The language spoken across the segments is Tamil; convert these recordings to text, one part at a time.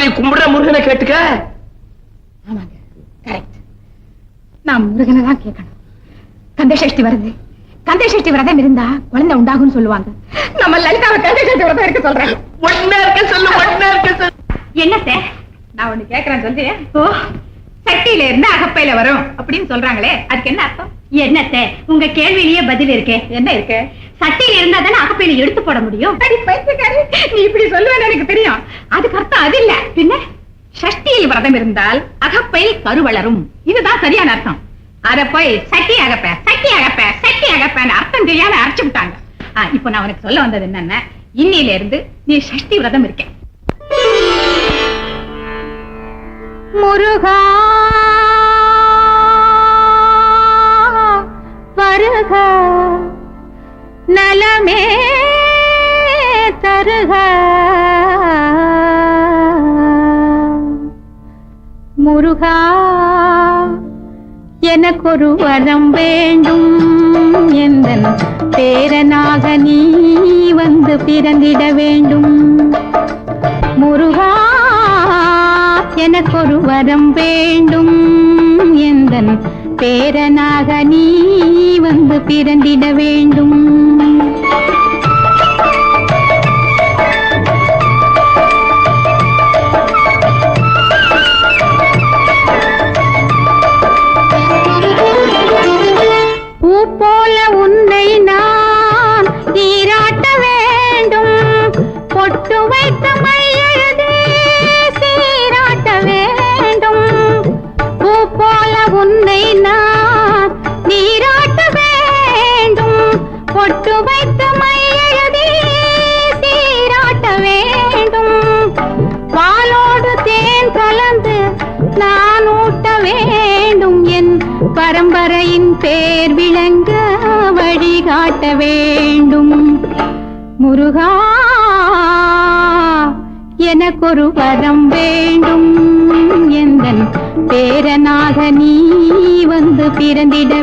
நீ கும்பிடுற முருகனை கேட்டுக்க? ஆமாங்க கரெக்ட் நான் முருகனை தான் கேட்கணும். கந்த சஷ்டி வருது. கந்த சஷ்டி விரதம் இருந்தா குழந்தை உண்டாகும்னு சொல்லுவாங்க. நம்ம லலிதாவை கந்த சஷ்டி விரதம் இருக்க சொல்றேன். ஒன்னா இருக்க சொல்லு ஒன்னா இருக்க சொல்லு. என்னத்த நான் ஒண்ணு கேக்குறேன் சொல்றியா ஓ சட்டியில இருந்து அகப்பையில வரும் அப்படின்னு சொல்றாங்களே அதுக்கு என்ன அர்த்தம்? என்னத்த உங்க கேள்வியிலேயே பதில் இருக்கு. என்ன இருக்கு? சட்டியில இருந்தா தானே அகப்பையில எடுத்து போட முடியும்? நீ இப்படி சொல்லுவேன்னு எனக்கு தெரியும். அதுக்கு அர்த்தம் அது இல்ல பின்ன சஷ்டியில் விரதம் இருந்தால் அகப்பையில் கரு வளரும் இதுதான் சரியான அர்த்தம். அத போய் சட்டி அகப்ப சட்டி அகப்ப சட்டி அகப்பன்னு அர்த்தம் தெரியாத அரைச்சு விட்டாங்க. இப்ப நான் உனக்கு சொல்ல வந்தது என்னன்னா இன்னில இருந்து நீ சஷ்டி விரதம் இருக்க. முருகா வருக. நலமே தருகா. முருகா எனக்கொரு வரம் வேண்டும். எந்தன் பேரனாக நீ வந்து பிறந்திட வேண்டும். முருகா எனக்கொரு வரம் வேண்டும். எந்தன் பேரனாக நீ வந்து பிறந்திட வேண்டும். பொட்டு வைத்த மையெழுதி சீராட்ட வேண்டும். பாலோடு தேன் கலந்து நான் ஊட்ட வேண்டும். என் பரம்பரையின் பேர் விளங்க வழிகாட்ட வேண்டும். முருகா எனக்கொரு வரம் வேண்டும். எந்தன் பேரனாக நீ வந்து பிறந்திட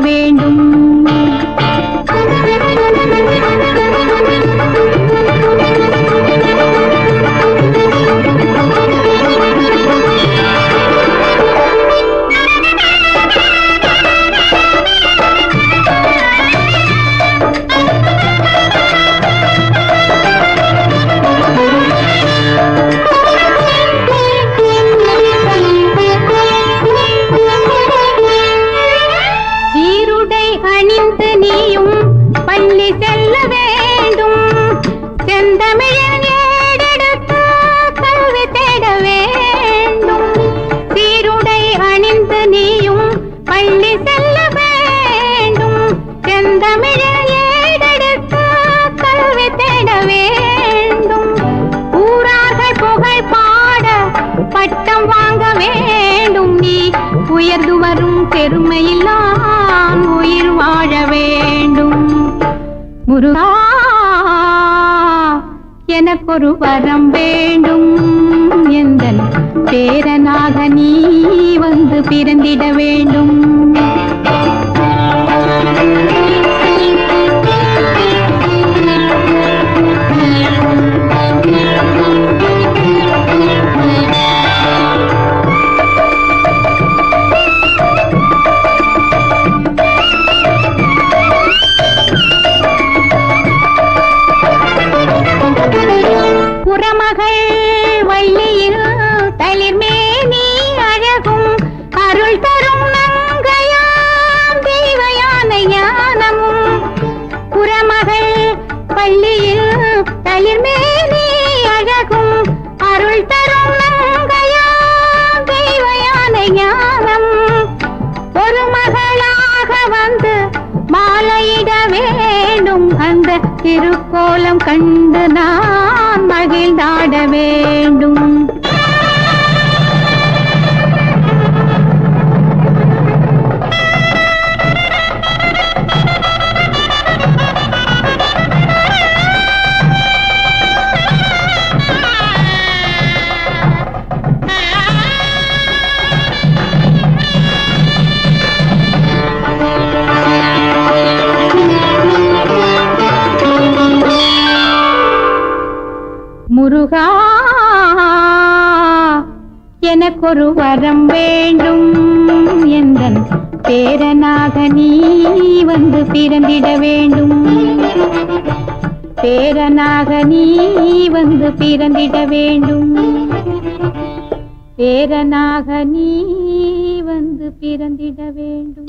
பள்ளி செல்ல வேண்டும். செந்தமிழன் ஏடெடுத்து கல்வி தேட வேண்டும். சீருடை அணிந்து நீயும் பள்ளி செல்ல வேண்டும். செந்தமிழன் ஏடெடுத்து கல்வி தேட வேண்டும். ஊரார்கள் புகழ் பாட பட்டம் வாங்க வேண்டும். நீ உயர்ந்து வரும் பெருமையில் முருகா எனக்கொரு வரம் வேண்டும். எந்தன் பேரனாக நீ வந்து பிறந்திட வேண்டும். மாலையிட வேண்டும். அந்த திருக்கோலம் கண்டு நான் மகிழ்ந்தாட வேண்டும். முருகா எனக்கொரு வரம் வேண்டும். எந்தன் பேரனாக நீ வந்து பிறந்திட வேண்டும். பேரனாக நீ வந்து பிறந்திட வேண்டும். பேரனாக நீ வந்து பிறந்திட வேண்டும்.